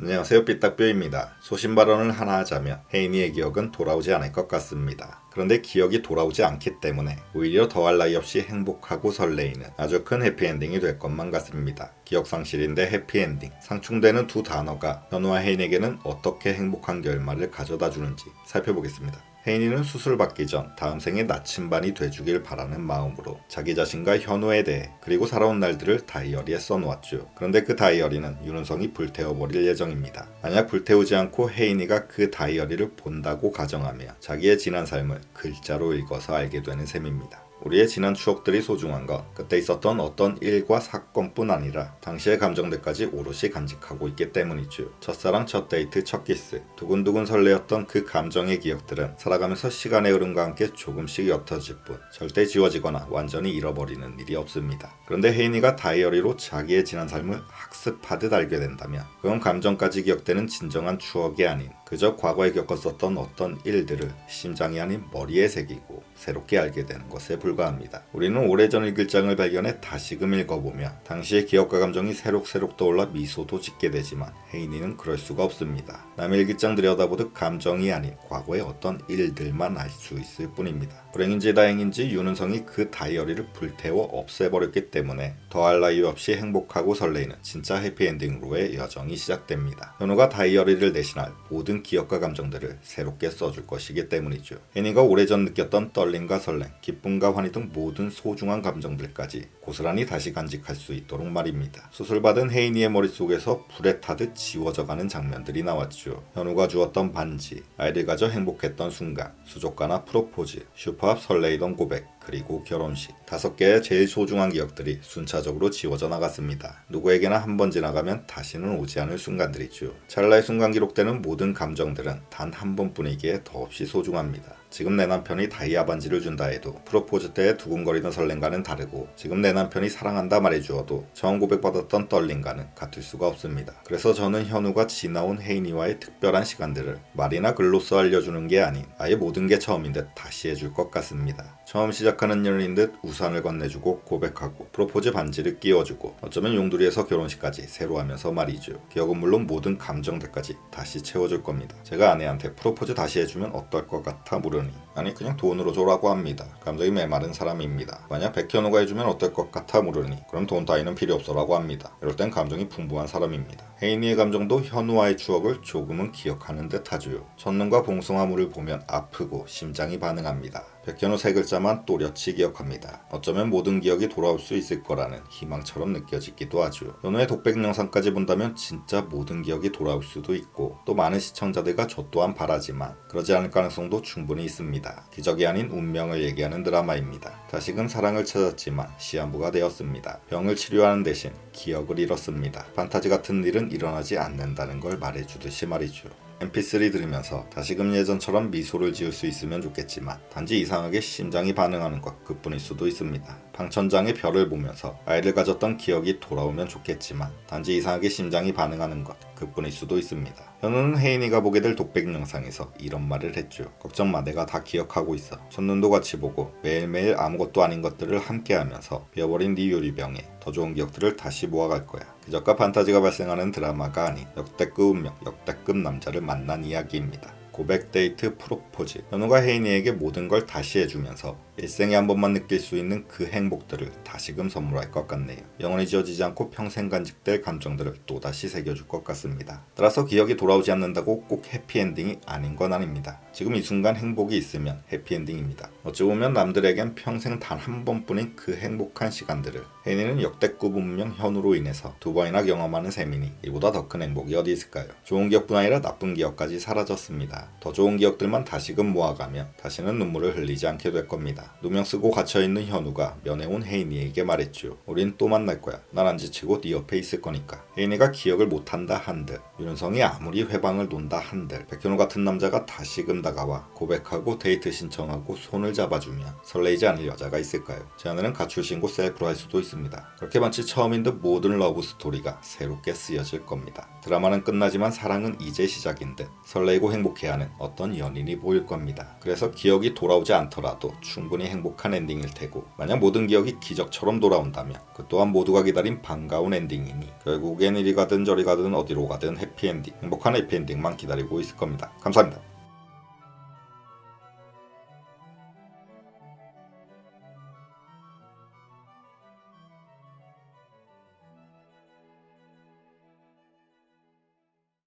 안녕하세요 삐딱뼈입니다. 소신 발언을 하나 하자면 혜인이의 기억은 돌아오지 않을 것 같습니다. 그런데 기억이 돌아오지 않기 때문에 오히려 더할 나위 없이 행복하고 설레이는 아주 큰 해피엔딩이 될 것만 같습니다. 기억 상실인데 해피엔딩. 상충되는 두 단어가 현우와 혜인에게는 어떻게 행복한 결말을 가져다 주는지 살펴보겠습니다. 혜인이는 수술 받기 전 다음 생에 나침반이 돼주길 바라는 마음으로 자기 자신과 현우에 대해 그리고 살아온 날들을 다이어리에 써놓았죠. 그런데 그 다이어리는 윤은성이 불태워버릴 예정입니다. 만약 불태우지 않고 혜인이가 그 다이어리를 본다고 가정하며 자기의 지난 삶을 글자로 읽어서 알게 되는 셈입니다. 우리의 지난 추억들이 소중한 건 그때 있었던 어떤 일과 사건뿐 아니라 당시의 감정들까지 오롯이 간직하고 있기 때문이죠. 첫사랑, 첫 데이트, 첫 키스, 두근두근 설레었던 그 감정의 기억들은 살아가면서 시간의 흐름과 함께 조금씩 옅어질 뿐 절대 지워지거나 완전히 잃어버리는 일이 없습니다. 그런데 혜인이가 다이어리로 자기의 지난 삶을 학습하듯 알게 된다면 그건 감정까지 기억되는 진정한 추억이 아닌 그저 과거에 겪었었던 어떤 일들을 심장이 아닌 머리에 새기고 새롭게 알게 되는 것에 불과합니다. 우리는 오래전 일기장을 발견해 다시금 읽어보며 당시의 기억과 감정이 새록새록 떠올라 미소도 짓게 되지만 혜인이는 그럴 수가 없습니다. 남의 일기장 들여다보듯 감정이 아닌 과거의 어떤 일들만 알 수 있을 뿐입니다. 불행인지 다행인지 윤은성이 그 다이어리를 불태워 없애버렸기 때문에 더할 나위 없이 행복하고 설레이는 진짜 해피엔딩으로의 여정이 시작됩니다. 현우가 다이어리를 대신할 모든 기억과 감정들을 새롭게 써줄 것이기 때문이죠. 혜니가 오래전 느꼈던 떨림과 설렘, 기쁨과 환희 등 모든 소중한 감정들까지 고스란히 다시 간직할 수 있도록 말입니다. 수술받은 혜인이의 머릿속에서 불에 타듯 지워져가는 장면들이 나왔죠. 현우가 주었던 반지, 아이를 가져 행복했던 순간, 수족관나 프로포즈, 슈퍼합 설레이던 고백, 그리고 결혼식. 다섯 개의 제일 소중한 기억들이 순차적으로 지워져 나갔습니다. 누구에게나 한 번 지나가면 다시는 오지 않을 순간들이죠. 찰나의 순간 기록되는 모든 감정들은 단 한 번뿐이기에 더없이 소중합니다. 지금 내 남편이 다이아 반지를 준다 해도 프로포즈 때 두근거리던 설렘과는 다르고 지금 내 남편이 사랑한다 말해주어도 처음 고백받았던 떨림과는 같을 수가 없습니다. 그래서 저는 현우가 지나온 혜인이와의 특별한 시간들을 말이나 글로써 알려주는 게 아닌 아예 모든 게 처음인 듯 다시 해줄 것 같습니다. 처음 시작하는 연인인 듯 우산을 건네주고 고백하고 프로포즈 반지를 끼워주고 어쩌면 용두리에서 결혼식까지 새로 하면서 말이죠. 기억은 물론 모든 감정들까지 다시 채워줄 겁니다. 제가 아내한테 프로포즈 다시 해주면 어떨 것 같아 물으 니 아니 그냥 돈으로 줘라고 합니다. 감정이 메마른 사람입니다. 만약 백현우가 해주면 어떨 것 같아 물으니 그럼 돈 따위는 필요 없어라고 합니다. 이럴 땐 감정이 풍부한 사람입니다. 혜인이의 감정도 현우와의 추억을 조금은 기억하는 듯 하죠. 첫눈과 봉숭아물을 보면 아프고 심장이 반응합니다. 백현우 세 글자만 또렷이 기억합니다. 어쩌면 모든 기억이 돌아올 수 있을 거라는 희망처럼 느껴지기도 하죠. 현우의 독백 영상까지 본다면 진짜 모든 기억이 돌아올 수도 있고 또 많은 시청자들과 저 또한 바라지만 그러지 않을 가능성도 충분히 있습니다. 기적이 아닌 운명을 얘기하는 드라마입니다. 다시금 사랑을 찾았지만 시한부가 되었습니다. 병을 치료하는 대신 기억을 잃었습니다. 판타지 같은 일은 일어나지 않는다는 걸 말해주듯이 말이죠. mp3 들으면서 다시금 예전처럼 미소를 지을 수 있으면 좋겠지만 단지 이상하게 심장이 반응하는 것 그뿐일 수도 있습니다. 방천장의 별을 보면서 아이를 가졌던 기억이 돌아오면 좋겠지만 단지 이상하게 심장이 반응하는 것 그뿐일 수도 있습니다. 현우는 혜인이가 보게 될 독백 영상에서 이런 말을 했죠. 걱정 마 내가 다 기억하고 있어. 첫눈도 같이 보고 매일매일 아무것도 아닌 것들을 함께 하면서 비어버린 네 유리병에 더 좋은 기억들을 다시 모아갈 거야. 기적과 판타지가 발생하는 드라마가 아닌 역대급 운명, 역대급 남자를 만난 이야기입니다. 고백 데이트 프로포즈 현우가 혜인이에게 모든 걸 다시 해주면서 일생에 한 번만 느낄 수 있는 그 행복들을 다시금 선물할 것 같네요. 영원히 지워지지 않고 평생 간직될 감정들을 또다시 새겨줄 것 같습니다. 따라서 기억이 돌아오지 않는다고 꼭 해피엔딩이 아닌 건 아닙니다. 지금 이 순간 행복이 있으면 해피엔딩입니다. 어찌 보면 남들에겐 평생 단 한 번뿐인 그 행복한 시간들을 혜인이는 역대급 운명 현우로 인해서 두 번이나 경험하는 셈이니 이보다 더 큰 행복이 어디 있을까요? 좋은 기억뿐 아니라 나쁜 기억까지 사라졌습니다. 더 좋은 기억들만 다시금 모아가며 다시는 눈물을 흘리지 않게 될 겁니다. 누명 쓰고 갇혀있는 현우가 면회온 혜인이에게 말했죠. 우린 또 만날 거야. 난 안 지치고 네 옆에 있을 거니까. 혜인이가 기억을 못한다 한들 윤은성이 아무리 회방을 논다 한들 백현우 같은 남자가 다시금 다가와 고백하고 데이트 신청하고 손을 잡아주며 설레이지 않을 여자가 있을까요? 제 아내는 가출 신고 셀프로 할 수도 있습니다. 그렇게 마치 처음인 듯 모든 러브 스토리가 새롭게 쓰여질 겁니다. 드라마는 끝나지만 사랑은 이제 시작인 듯 설레고 행복해하는 어떤 연인이 보일 겁니다. 그래서 기억이 돌아오지 않더라도 충분히 행복한 엔딩일 테고 만약 모든 기억이 기적처럼 돌아온다면 그 또한 모두가 기다린 반가운 엔딩이니 결국엔 이리 가든 저리 가든 어디로 가든 해피엔딩 행복한 해피엔딩만 기다리고 있을 겁니다. 감사합니다.